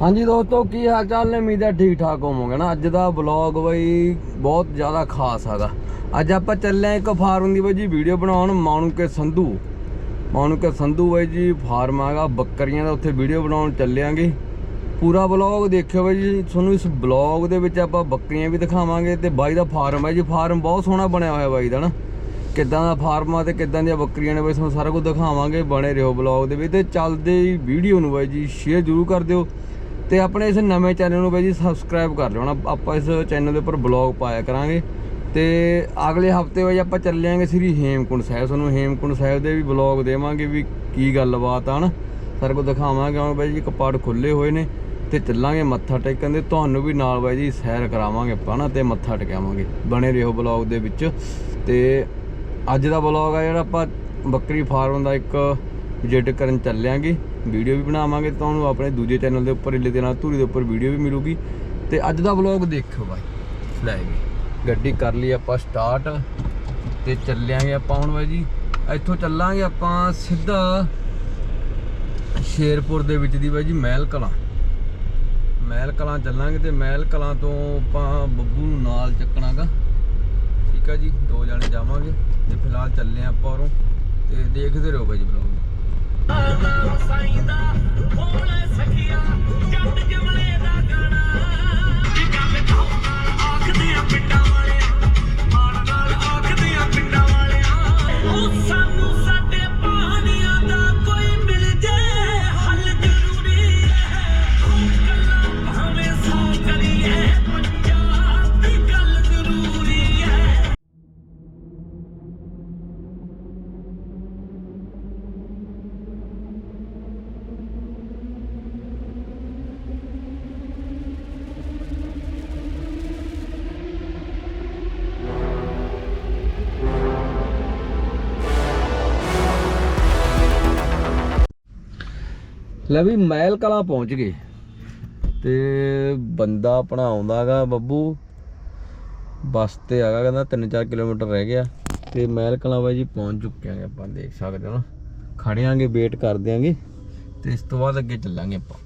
ਹਾਂਜੀ ਦੋਸਤੋ, ਕੀ ਹਾਲ ਚਾਲ ਨੇ? ਉਮੀਦ ਹੈ ਠੀਕ ਠਾਕ ਹੋਵੋਗੇ ਨਾ। ਅੱਜ ਦਾ ਵਲੌਗ ਬਈ ਬਹੁਤ ਜ਼ਿਆਦਾ ਖਾਸ ਹੈਗਾ। ਅੱਜ ਆਪਾਂ ਚੱਲੇ ਇੱਕ ਫਾਰਮ ਦੀ ਬਈ ਜੀ ਵੀਡੀਓ ਬਣਾਉਣ ਮਾਣੂ ਕੇ ਸੰਧੂ। ਮਾਣੂ ਕੇ ਸੰਧੂ ਬਈ ਜੀ ਫਾਰਮ ਹੈਗਾ, ਬੱਕਰੀਆਂ ਦਾ ਉੱਥੇ ਵੀਡੀਓ ਬਣਾਉਣ ਚੱਲਿਆਂਗੇ ਪੂਰਾ ਵਲੌਗ ਦੇਖਿਓ ਬਈ ਜੀ, ਤੁਹਾਨੂੰ ਇਸ ਵਲੌਗ ਦੇ ਵਿੱਚ ਆਪਾਂ ਬੱਕਰੀਆਂ ਵੀ ਦਿਖਾਵਾਂਗੇ ਤੇ ਬਾਈ ਦਾ ਫਾਰਮ ਹੈ ਜੀ। ਫਾਰਮ ਬਹੁਤ ਸੋਹਣਾ ਬਣਿਆ ਹੋਇਆ ਬਾਈ ਦਾ ਨਾ। ਕਿੱਦਾਂ ਦਾ ਫਾਰਮ ਆ ਤੇ ਕਿੱਦਾਂ ਦੀਆਂ ਬੱਕਰੀਆਂ ਨੇ ਬਈ ਤੁਹਾਨੂੰ ਸਾਰਾ ਕੁਝ ਦਿਖਾਵਾਂਗੇ, ਬਣੇ ਰਹੋ ਵਲੌਗ ਦੇ ਵਿੱਚ ਤੇ ਚੱਲਦੇ ਵੀਡੀਓ ਨੂੰ ਬਾਈ ਜੀ ਸ਼ੇਅਰ ਜ਼ਰੂਰ ਕਰ ਦਿਓ। ਤੇ ਆਪਣੇ ਇਸ ਨਵੇਂ ਚੈਨਲ ਨੂੰ ਬਾਈ ਜੀ ਸਬਸਕ੍ਰਾਈਬ ਕਰ ਲਿਓ ਨਾ। ਆਪਾਂ ਇਸ ਚੈਨਲ ਦੇ ਉੱਪਰ ਬਲੌਗ ਪਾਇਆ ਕਰਾਂਗੇ। ਤੇ ਅਗਲੇ ਹਫ਼ਤੇ ਬਾਈ ਆਪਾਂ ਚੱਲਾਂਗੇ ਸ੍ਰੀ ਹੇਮਕੁੰਡ ਸਾਹਿਬ। ਤੁਹਾਨੂੰ ਹੇਮਕੁੰਡ ਸਾਹਿਬ ਦੇ ਵੀ ਬਲੌਗ ਦੇਵਾਂਗੇ ਵੀ ਕੀ ਗੱਲਬਾਤ ਆ ਨਾ। ਸਾਰਾ ਕੁਝ ਦਿਖਾਵਾਂਗੇ। ਹੁਣ ਬਾਈ ਜੀ ਕਪਾੜ ਖੁੱਲੇ ਹੋਏ ਨੇ ਤੇ ਚੱਲਾਂਗੇ ਮੱਥਾ ਟੇਕਣ ਦੇ ਤੁਹਾਨੂੰ ਵੀ ਨਾਲ ਬਾਈ ਜੀ ਸੈਰ ਕਰਾਵਾਂਗੇ ਆਪਾਂ ਨਾ ਤੇ ਮੱਥਾ ਟਿਕਾਵਾਂਗੇ। ਬਣੇ ਰਹੋ ਬਲੌਗ ਦੇ ਵਿੱਚ। ਤੇ ਅੱਜ ਦਾ ਬਲੌਗ ਆ ਜਿਹੜਾ ਆਪਾਂ ਬੱਕਰੀ ਫਾਰਮ ਦਾ ਇੱਕ ਵਿਜ਼ਿਟ ਕਰਨ ਚੱਲਿਆਂਗੇ ਵੀਡੀਓ ਵੀ ਬਣਾਵਾਂਗੇ ਤੁਹਾਨੂੰ ਆਪਣੇ ਦੂਜੇ ਚੈਨਲ ਦੇ ਉੱਪਰ ਇਲੇ ਦੇ ਨਾਲ ਧੂਰੀ ਦੇ ਉੱਪਰ ਵੀਡੀਓ ਵੀ ਮਿਲੂਗੀ। ਤੇ ਅੱਜ ਦਾ ਬਲੌਗ ਦੇਖਿਓ ਬਾਈ। ਲੈ ਗਏ ਗੱਡੀ ਕਰ ਲਈ ਆਪਾਂ ਸਟਾਰਟ ਤੇ ਚੱਲਿਆਂਗੇ ਆਪਾਂ ਹੁਣ ਬਾਈ ਜੀ। ਇੱਥੋਂ ਚੱਲਾਂਗੇ ਆਪਾਂ ਸਿੱਧਾ ਸ਼ੇਰਪੁਰ ਦੇ ਵਿੱਚ ਦੀ ਬਾਈ ਜੀ ਮਹਿਲ ਕਲਾਂ। ਮਹਿਲ ਕਲਾਂ ਚੱਲਾਂਗੇ ਤੇ ਮਹਿਲ ਕਲਾਂ ਤੋਂ ਆਪਾਂ ਬੱਬੂ ਨੂੰ ਨਾਲ ਚੱਕਣਾਗਾ। ਠੀਕ ਆ ਜੀ, ਦੋ ਜਾਣੇ ਜਾਵਾਂਗੇ ਤੇ ਫਿਲਹਾਲ ਚੱਲੇ ਆਪਾਂ ਉਰੋਂ। ਤੇ ਦੇਖਦੇ ਰਹੋ ਬਾਈ ਜੀ ਬਲੌਗ ਪਿੰਡਾਂ ਲੈ ਵੀ ਮਹਿਲ ਕਲਾਂ ਪਹੁੰਚ ਗਏ। ਤੇ ਬੰਦਾ ਆਪਣਾ ਆਉਂਦਾਗਾ ਬੱਬੂ। ਬੱਸ ਤੇ ਆਗਾ ਕਹਿੰਦਾ 3-4 ਕਿਲੋਮੀਟਰ ਰਹਿ ਗਿਆ। ਤੇ ਮਹਿਲ ਕਲਾਂ ਬਾਈ ਜੀ ਪਹੁੰਚ ਚੁੱਕੇ ਆਂਗੇ ਆਪਾਂ, ਦੇਖ ਸਕਦੇ ਹੋ ਨਾ। ਖੜੇ ਆਂਗੇ, ਵੇਟ ਕਰ ਦਿਆਂਗੇ ਤੇ ਇਸ ਤੋਂ ਬਾਅਦ ਅੱਗੇ ਚੱਲਾਂਗੇ ਆਪਾਂ।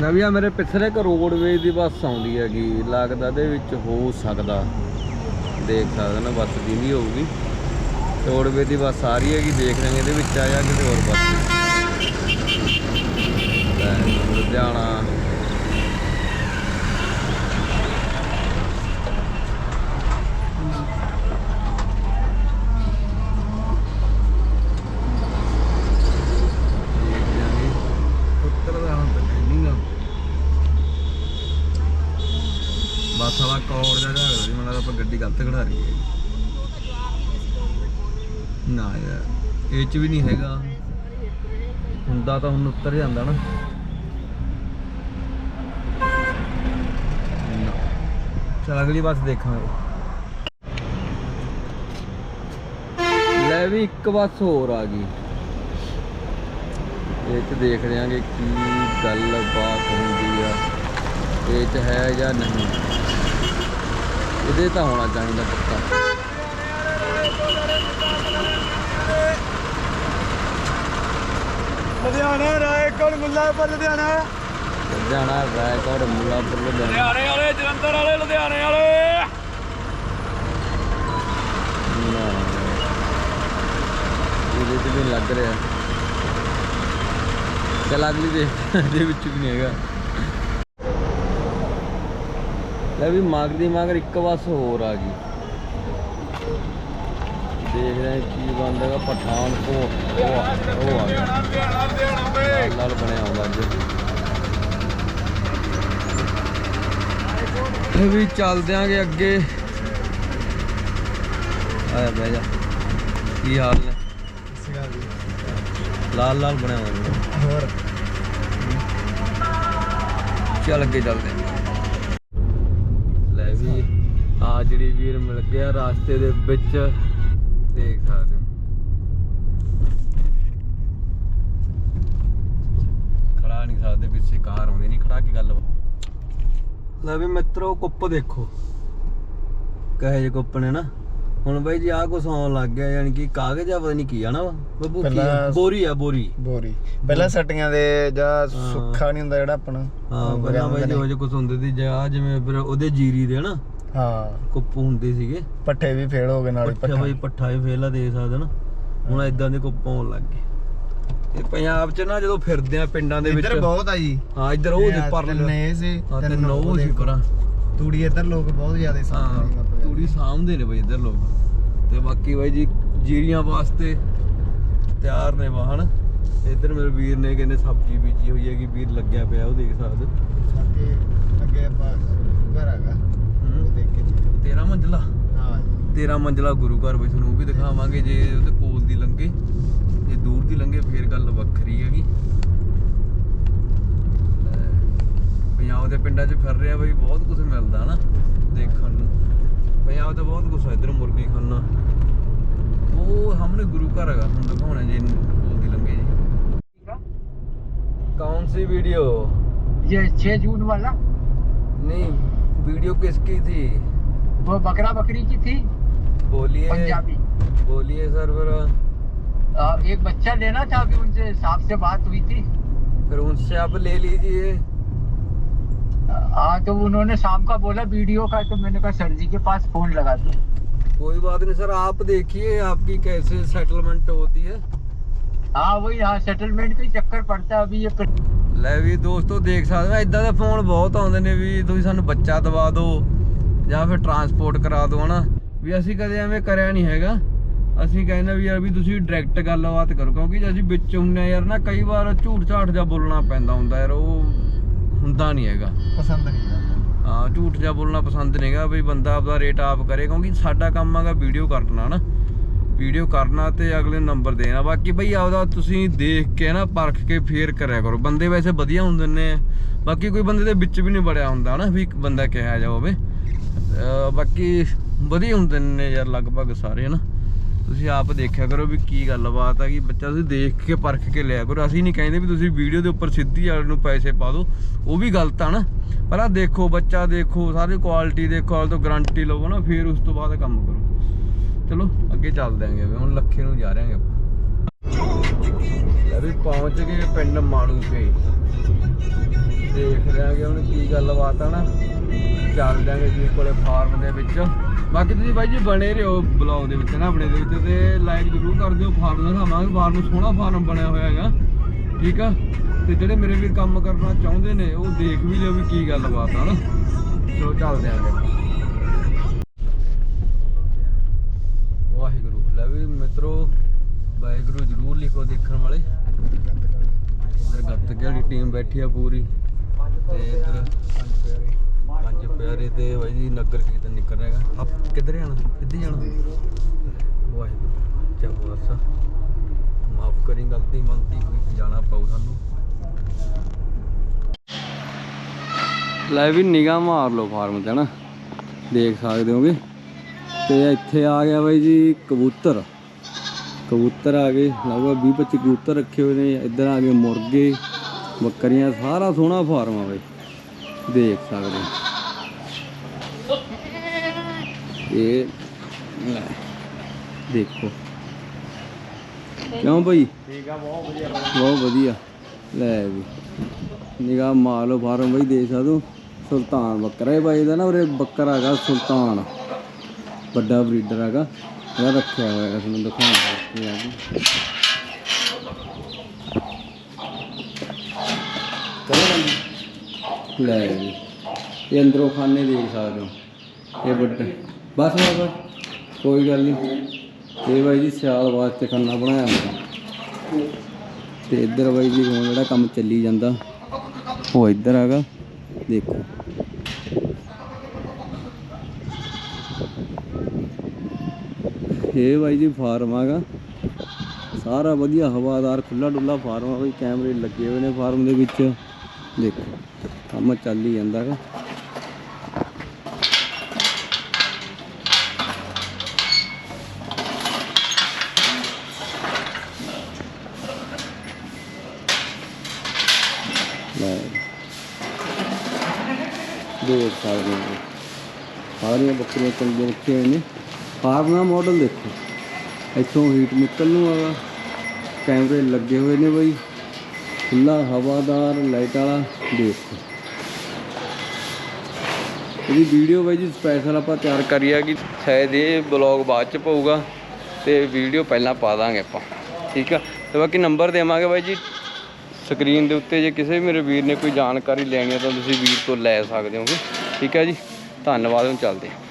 ਨਵੀਆਂ, ਮੇਰੇ ਪਿਛਲੇ ਇੱਕ ਰੋਡਵੇਜ਼ ਦੀ ਬੱਸ ਆਉਂਦੀ ਹੈਗੀ। ਲੱਗਦਾ ਇਹਦੇ ਵਿੱਚ ਹੋ ਸਕਦਾ। ਦੇਖ ਸਕਦੇ ਨਾ, ਬੱਸ ਦੀ ਵੀ ਹੋਊਗੀ ਰੋਡਵੇਜ਼ ਦੀ ਬੱਸ ਆ ਰਹੀ ਹੈਗੀ, ਦੇਖ ਲਾਂਗੇ ਇਹਦੇ ਵਿੱਚ ਆ ਜਾਂ ਕਿਸੇ ਹੋਰ ਬੱਸ ਲੈ, ਲੁਧਿਆਣਾ। ਦੇਖ ਬੱਸ ਵਾਲਾ ਕੌੜ ਜਾ ਰਿਹਾ ਸੀ, ਮੈਨੂੰ ਆਪਾਂ ਗੱਡੀ ਗਲਤ ਖੜਾ ਰਹੀ ਹੈ। ਨਾ ਯਾਰ, ਇਹ ਚ ਵੀ ਨਹੀਂ ਹੈਗਾ। ਹੁੰਦਾ ਤਾਂ ਹੁਣ ਉੱਤਰ ਜਾਂਦਾ ਨਾ। ਚੱਲ ਅਗਲੀ ਬੱਸ ਦੇਖਾਂਗੇ। ਲੈ ਵੀ ਇੱਕ ਬੱਸ ਹੋਰ ਆ ਗਈ। ਇਹ ਚ ਦੇਖ ਰਿਆਂਗੇ ਕੀ ਗੱਲ ਬਾਤ ਹੁੰਦੀ ਆ। ਇਹ ਚ ਹੈ ਜਾਂ ਨਹੀਂ? ਇਹਦੇ ਤਾਂ ਹੋਣਾ ਚਾਹੀਦਾ ਪੱਕਾ। ਲੁਧਿਆਣਾ, ਰਾਏਕੋਟ, ਮੁੱਲਾਪੁਰ, ਲੁਧਿਆਣਾ। ਲੁਧਿਆਣਾ ਰਾਏਕੋਟ ਮੁੱਲਾਪੁਰ ਲੁਧਿਆਣਾ ਲੁਧਿਆਣੇ ਵਾਲੇ ਜਲੰਧਰ ਵਾਲੇ ਲੁਧਿਆਣੇ ਵਾਲੇ। ਇਹਦੇ ਚ ਵੀ ਲੱਗ ਰਿਹਾ। ਚੱਲ ਅਗਲੀ ਦੇ ਇਹਦੇ ਵਿੱਚ ਵੀ ਨਹੀਂ ਹੈਗਾ। ਲੈ ਵੀ ਮਗਰ ਦੀ ਮਗਰ ਇੱਕ ਬੱਸ ਹੋਰ ਆ ਗਈ। ਦੇਖ ਰਹੇ ਕੀ ਬਣਦਾ ਹੈਗਾ ਪਠਾਨਕੋਟ। ਉਹ ਆ- ਉਹ ਆ ਗਿਆ ਲਾਲ ਬਣਿਆ ਹੁੰਦਾ ਅੱਜ। ਇਹ ਵੀ ਚੱਲ ਦਿਆਂਗੇ ਅੱਗੇ। ਆਇਆ ਬਹਿ ਜਾ। ਕੀ ਹਾਲ ਨੇ? ਲਾਲ ਲਾਲ ਬਣਿਆ ਹੁੰਦਾ ਹੋਰ। ਚੱਲ ਅੱਗੇ ਚੱਲਦੇ। ਲੈ ਵੀ ਆ ਜਿਹੜੀ ਵੀਰ ਮਿਲ ਗਿਆ ਰਾਸਤੇ ਦੇ ਵਿੱਚ ਦੇਖ ਸਕਦੇ ਹੋ ਖੜਾ ਨਹੀਂ ਸਕਦੇ ਪਿੱਛੇ ਕਾਰ ਆਉਂਦੀ ਨਹੀਂ ਖੜਾ ਕੀ ਗੱਲ ਲੈ ਵੀ ਮਿੱਤਰੋ ਕੁੱਪ ਦੇਖੋ। ਕਹੇ ਜੇ ਕੁੱਪ ਨੇ ਨਾ। ਹੁਣ ਬਾਈ ਜੀ ਆਹ ਕੁਛ ਆਉਣ ਲੱਗ ਗਿਆ ਯਾਨੀ ਕਿ ਕਾਗਜ਼ ਆ ਪਤਾ ਨਹੀਂ ਕੀ ਆ ਨਾ ਬੱਬੂ ਕੀ ਆ? ਪਹਿਲਾਂ- ਬੋਰੀ ਆ ਬੋਰੀ। ਬੋਰੀ। ਪਹਿਲਾਂ ਸੱਟੀਆਂ ਦੇ ਜਾਂ ਸੁੱਖਾ ਨਹੀਂ ਹੁੰਦਾ ਜਿਹੜਾ ਆਪਣਾ। ਹਾਂ ਪਹਿਲਾਂ ਬਾਈ ਜੀ ਉਹ ਜਿਹੇ ਕੁਛ ਹੁੰਦੇ ਸੀ ਜਾਂ ਜਿਵੇਂ ਫਿਰ ਉਹਦੇ ਜੀਰੀ ਦੇ ਨਾ। ਹਾਂ। ਕੁੱਪ ਹੁੰਦੇ ਸੀਗੇ। ਪੱਠੇ ਵੀ ਫੇਲ ਹੋ ਗਏ ਨਾਲ ਹੀ ਪੱਠਾ ਪੱਠਾ ਬਾਈ ਪੱਠਾ। ਵੀ ਫੇਲਾ ਦੇ ਸਕਦੇ ਨਾ। ਹੁਣ ਇਦਾਂ ਦੇ ਕੁੱਪ ਆਉਣ ਲੱਗ ਗਏ। ਇਹ ਪੰਜਾਬ 'ਚ ਨਾ ਜਦੋਂ ਫਿਰਦੇ ਆ ਪਿੰਡਾਂ ਦੇ ਵਿੱਚ। ਇੱਧਰ ਬਹੁਤ ਆ ਜੀ। ਹਾਂ ਇੱਧਰ ਉਹ ਦੇ ਪਰ ਇਹ ਸੀ ਤੇ ਨੌ ਸੀ। ਪਰਾਂ। ਤੂੜੀ ਇੱਧਰ ਲੋਕ ਬਹੁਤ ਜ਼ਿਆਦਾ ਸਾਹਮਣੇ ਤੂੜੀ ਸਾਂਭਦੇ ਨੇ ਬਈ ਇੱਧਰ ਲੋਕ। ਤੇ ਬਾਕੀ ਬਾਈ ਜੀ ਜੀਰੀਆਂ ਵਾਸਤੇ ਤਿਆਰ ਨੇ ਵਾਹਣ। ਇੱਧਰ ਮੇਰੇ ਵੀਰ ਨੇ ਕਹਿੰਦੇ ਸਬਜ਼ੀ ਬੀਜੀ ਹੋਈ ਹੈਗੀ ਵੀਰ ਲੱਗਿਆ ਪਿਆ ਉਹ ਦੇਖ ਸਕਦੇ। ਅੱਗੇ ਅੱਗੇ ਆਪਾਂ ਘਰ ਹੈਗਾ ਉਹ ਦੇਖ ਕੇ ਜੀ। 13 ਮੰਜ਼ਲਾ? ਹਾਂ ਜੀ। 13 ਮੰਜ਼ਲਾ ਗੁਰੂ ਘਰ ਬਈ ਤੁਹਾਨੂੰ ਵੀ ਦਿਖਾਵਾਂਗੇ ਜੇ ਉਹਦੇ ਕੋਲ ਦੀ ਲੰਗੇ ਦੂਰ ਦੀ ਲੰਘੇ ਫੇਰ ਗੱਲ ਵੱਖਰੀ ਹੈਗੀ। ਪੰਜਾਬ ਦੇ ਪਿੰਡਾਂ 'ਚ ਫਿਰ ਰਿਹਾ ਬਈ ਬਹੁਤ ਕੁਝ ਮਿਲਦਾ ਨਾ ਦੇਖਣ ਨੂੰ। ਪੰਜਾਬ ਦਾ ਬਹੁਤ ਕੁਝ ਹੈ ਇਧਰ ਮੁਰਗੀ ਖਾਨਾ। ਉਹ ਸਾਹਮਣੇ ਗੁਰੂ ਘਰ ਹੈਗਾ ਹੁਣ ਦਿਖਾਉਣਾ ਜੇ ਬੋਲਦੀ ਲੰਗੇ ਜੀ। ਕੌਣ ਸੀ ਵੀਡੀਓ? ਇਹ 6 जून वाला नहीं वीडियो किसकी थी वो बकरा बकरी की थी बोलिए पंजाबी बोलिए सर फिर आ, एक बच्चा लेना था अभी उनसे साहब से बात हुई थी फिर उनसे आप ले लीजिए हाँ तो उन्होंने शाम का बोला वीडियो का तो मैंने कहा सर जी के पास फोन लगा दो कोई बात नहीं सर आप देखिए आपकी कैसे सेटलमेंट होती है हाँ वही हाँ सेटलमेंट का ही चक्कर पड़ता है अभी ये कर- ਲੈ ਵੀ ਦੋਸਤੋ ਦੇਖ ਸਕਦੇ ਹੋ ਇਦਾਂ ਦੇ ਫੋਨ ਬਹੁਤ ਆਉਂਦੇ ਨੇ ਵੀ ਤੁਸੀਂ ਸਾਨੂੰ ਬੱਚਾ ਦਵਾ ਦਿਓ ਜਾਂ ਫਿਰ ਟਰਾਂਸਪੋਰਟ ਕਰਾ ਦਿਓ ਹਨਾ ਵੀ ਅਸੀਂ ਕਦੇ ਐਵੇਂ ਕਰਿਆ ਨਹੀਂ ਹੈਗਾ ਅਸੀਂ ਕਹਿੰਦੇ ਵੀ ਯਾਰ ਵੀ ਤੁਸੀਂ ਡਾਇਰੈਕਟ ਗੱਲਬਾਤ ਕਰੋ ਕਿਉਂਕਿ ਜੇ ਅਸੀਂ ਵਿੱਚ ਹੁੰਨੇ ਯਾਰ ਨਾ ਕਈ ਵਾਰ ਝੂਠ ਝਾਠ ਜਾਂ ਬੋਲਣਾ ਪੈਂਦਾ ਹੁੰਦਾ ਯਾਰ ਉਹ ਹੁੰਦਾ ਨਹੀਂ ਹੈਗਾ। ਪਸੰਦ ਨਹੀਂ ਕਰਦਾ। ਹਾਂ ਝੂਠ ਜਿਹਾ ਬੋਲਣਾ ਪਸੰਦ ਨਹੀਂਗਾ ਵੀ ਬੰਦਾ ਆਪਦਾ ਰੇਟ ਆਪ ਕਰੇ ਕਿਉਂਕਿ ਸਾਡਾ ਕੰਮ ਹੈਗਾ ਵੀਡੀਓ ਕਰਨਾ ਨਾ। ਵੀਡੀਓ ਕਰਨਾ ਤੇ ਅਗਲੇ ਨੰਬਰ ਦੇਣਾ। ਬਾਕੀ ਬਈ ਆਪਦਾ ਤੁਸੀਂ ਦੇਖ ਕੇ ਨਾ ਪਰਖ ਕੇ ਫੇਰ ਕਰਿਆ ਕਰੋ। ਬੰਦੇ ਵੈਸੇ ਵਧੀਆ ਹੁੰਦੇ ਨੇ। ਬਾਕੀ ਕੋਈ ਬੰਦੇ ਦੇ ਵਿੱਚ ਵੀ ਨਹੀਂ ਬੜਿਆ ਹੁੰਦਾ ਨਾ ਵੀ ਇੱਕ ਬੰਦਾ ਕਿਹਾ ਜਾ ਅਹ ਬਾਕੀ ਵਧੀਆ ਹੁੰਦੇ ਨੇ ਯਾਰ ਲਗਭਗ ਸਾਰੇ ਨਾ ਤੁਸੀਂ ਆਪ ਦੇਖਿਆ ਕਰੋ ਵੀ ਕੀ ਗੱਲਬਾਤ ਆ, ਕਿ ਬੱਚਾ ਤੁਸੀਂ ਦੇਖ ਕੇ, ਪਰਖ ਕੇ ਲਿਆ ਕਰੋ। ਅਸੀਂ ਨਹੀਂ ਕਹਿੰਦੇ ਵੀ ਤੁਸੀਂ ਵੀਡੀਓ ਦੇ ਉੱਪਰ ਸਿੱਧੀ ਵਾਲੇ ਨੂੰ ਪੈਸੇ ਪਾ ਦਿਓ, ਉਹ ਵੀ ਗਲਤ ਆ ਨਾ। ਪਹਿਲਾਂ ਦੇਖੋ, ਬੱਚਾ ਦੇਖੋ, ਸਾਰੀ ਕੁਆਲਿਟੀ ਦੇਖੋ ਹਾਲ ਤੋਂ ਗਾਰੰਟੀ ਲਵੋ ਨਾ, ਫਿਰ ਉਸ ਤੋਂ ਬਾਅਦ ਕੰਮ ਕਰੋ। ਚਲੋ, ਅੱਗੇ ਚੱਲ ਦਿਆਂਗੇ ਹੁਣ ਲੱਖੇ ਨੂੰ ਜਾ ਰਹੇ ਆਂਗੇ ਆਪਾਂ। ਵੀ ਪਹੁੰਚ ਗਏ ਪਿੰਡ ਮਾਣੂ ਕੇ। ਦੇਖ ਰਹੇ ਆਂਗੇ ਹੁਣ ਕੀ ਗੱਲਬਾਤ ਆ ਨਾ। ਚੱਲ ਜਾਂਗੇ ਜੀ ਕੋਲੇ ਫਾਰਮ ਦੇ ਵਿੱਚ। ਬਾਕੀ ਤੁਸੀਂ ਬਾਈ ਜੀ ਬਣੇ ਰਹੋ ਬਲੌਗ ਦੇ ਵਿੱਚ ਨਾ ਆਪਣੇ ਦੇ ਵਿੱਚ ਤੇ ਲਾਈਕ ਜ਼ਰੂਰ ਕਰ ਦਿਓ ਫਾਰਮ ਦਾ ਦਿਖਾਵਾਂਗੇ ਫਾਰਮ ਸੋਹਣਾ ਫਾਰਮ ਬਣਿਆ ਹੋਇਆ ਹੈਗਾ। ਠੀਕ ਆ? ਤੇ ਜਿਹੜੇ ਮੇਰੇ ਵੀਰ ਕੰਮ ਕਰਨਾ ਚਾਹੁੰਦੇ ਨੇ, ਉਹ ਦੇਖ ਵੀ ਲਿਓ ਵੀ ਕੀ ਗੱਲਬਾਤ ਆ ਨਾ ਚਲੋ, ਚੱਲਦੇ ਆਂਗੇ ਵਾਹਿਗੁਰੂ, ਲੈ ਵੀ ਮਿੱਤਰੋ, ਵਾਹਿਗੁਰੂ ਜ਼ਰੂਰ ਲਿਖੋ ਦੇਖਣ ਵਾਲੇ। ਇੱਧਰ ਗੱਤਕੇ ਵਾਲੀ ਟੀਮ ਬੈਠੀ ਆ ਪੂਰੀ। ਤੇ ਇੱਧਰ ਪੰਜ ਪਿਆਰੇ ਤੇ ਬਾਈ ਜੀ ਨਗਰ ਕੀਰਤਨ ਨਿਕਲ ਰਿਹਾ ਹੈਗਾ। ਆਪ ਕਿੱਧਰ ਜਾਣਾ? ਕਿੱਧਰ ਜਾਣਾ? ਵਾਹਿਗੁਰੂ ਜਪ ਵਾਸਾ ਮਾਫ ਕਰੀ ਗਲਤੀ, ਮੰਨਤੀ ਹੋਈ, ਜਾਣਾ ਪਊ ਸਾਨੂੰ। ਲੈ ਵੀ ਨਿਗਾਹ ਮਾਰ ਲਓ ਫਾਰਮ ਤੇ ਨਾ ਦੇਖ ਸਕਦੇ ਹੋਗੇ। ਤੇ ਇੱਥੇ ਆ ਗਿਆ ਬਾਈ ਜੀ ਕਬੂਤਰ। ਕਬੂਤਰ ਆ ਗਏ, ਲਗਭਗ 20 25 ਕਬੂਤਰ ਰੱਖੇ ਹੋਏ ਨੇ। ਇੱਧਰ ਆ ਗਏ ਮੁਰਗੇ, ਬੱਕਰੀਆਂ, ਸਾਰਾ ਸੋਹਣਾ ਫਾਰਮ ਆ ਬਾਈ। ਦੇਖ ਸਕਦੇ ਹੋ। ਇਹ ਲੈ, ਦੇਖੋ। ਕਿਉਂ ਭਾਈ ਠੀਕ ਆ ਬਹੁਤ ਵਧੀਆ। ਬਹੁਤ ਵਧੀਆ ਲੈ ਵੀ। ਨਿਗਾਹ ਮਾਰ ਲਓ ਫਾਰਮ ਬਾਈ, ਦੇਖ ਸਕਦੇ ਸੁਲਤਾਨ ਬੱਕਰਾ ਇਹ ਬਾਈ ਦਾ ਨਾ, ਉਰੇ ਬੱਕਰਾ ਹੈਗਾ ਸੁਲਤਾਨ। ਵੱਡਾ ਬਰੀਡਰ ਹੈਗਾ। ਇਹਦਾ ਰੱਖਿਆ ਹੋਇਆ ਇਸ ਨੂੰ ਦਿਖਾਉਣਾ ਹੈ। ਜੀ। ਲੈ ਜੀ ਇਹ ਅੰਦਰੋਂ ਖਾਨੇ ਦੇਖ ਸਕਦੇ ਹੋ। ਇਹ ਵੱਡਾ ਬਸ ਬਸ, ਕੋਈ ਗੱਲ ਨਹੀਂ ਇਹ ਬਾਈ ਜੀ ਸਿਆਲ ਵਾਸਤੇ ਖੰਨਾ ਬਣਾਇਆ ਹੋਇਆ ਤੇ ਇੱਧਰ ਬਾਈ ਜੀ ਹੁਣ ਜਿਹੜਾ ਕੰਮ ਚੱਲੀ ਜਾਂਦਾ, ਉਹ ਇੱਧਰ ਹੈਗਾ, ਦੇਖੋ। ਇਹ ਬਾਈ ਜੀ ਫਾਰਮ ਹੈਗਾ। ਸਾਰਾ ਵਧੀਆ ਹਵਾਦਾਰ ਖੁੱਲਾ ਡੁੱਲਾ ਫਾਰਮ ਆ ਬਈ ਕੈਮਰੇ ਲੱਗੇ ਹੋਏ ਨੇ ਫਾਰਮ ਦੇ ਵਿੱਚ। ਦੇਖੋ, ਕੰਮ ਚੱਲ ਹੀ ਜਾਂਦਾ ਲੈ ਦੇਖ ਸਕਦੇ ਹੋ। ਸਾਰੀਆਂ ਬੱਕਰੀਆਂ ਚੰਗੇ ਰੱਖੇ ਹੋਏ ਨੇ। ਫਾਰਮਾ ਮਾਡਲ ਦੇਖੋ। ਇੱਥੋਂ ਹੀਟ ਨਿਕਲ ਨੂੰ ਆ ਕੈਮਰੇ ਲੱਗੇ ਹੋਏ ਨੇ ਬਾਈ। ਖੁੱਲਾ ਹਵਾਦਾਰ ਲਾਈਟ ਵਾਲਾ ਦੇਖੋ। ਇਹਦੀ ਵੀਡੀਓ ਬਾਈ ਜੀ ਸਪੈਸ਼ਲ ਆਪਾਂ ਤਿਆਰ ਕਰੀ ਆ ਕਿ ਸ਼ਾਇਦ ਇਹ ਬਲੌਗ ਬਾਅਦ ਚ ਪਊਗਾ। ਤੇ ਵੀਡੀਓ ਪਹਿਲਾਂ ਪਾ ਦਾਂਗੇ ਆਪਾਂ। ਠੀਕ ਆ? ਤੇ ਬਾਕੀ ਨੰਬਰ ਦੇਵਾਂਗੇ ਬਾਈ ਜੀ। ਸਕਰੀਨ ਦੇ ਉੱਤੇ ਜੇ ਕਿਸੇ ਵੀ ਮੇਰੇ ਵੀਰ ਨੇ ਕੋਈ ਜਾਣਕਾਰੀ ਲੈਣੀ ਹੈ ਤਾਂ ਤੁਸੀਂ ਵੀਰ ਤੋਂ ਲੈ ਸਕਦੇ ਹੋਗੇ। ਠੀਕ ਹੈ ਜੀ? ਧੰਨਵਾਦ, ਹੁਣ ਚੱਲਦੇ ਹਾਂ।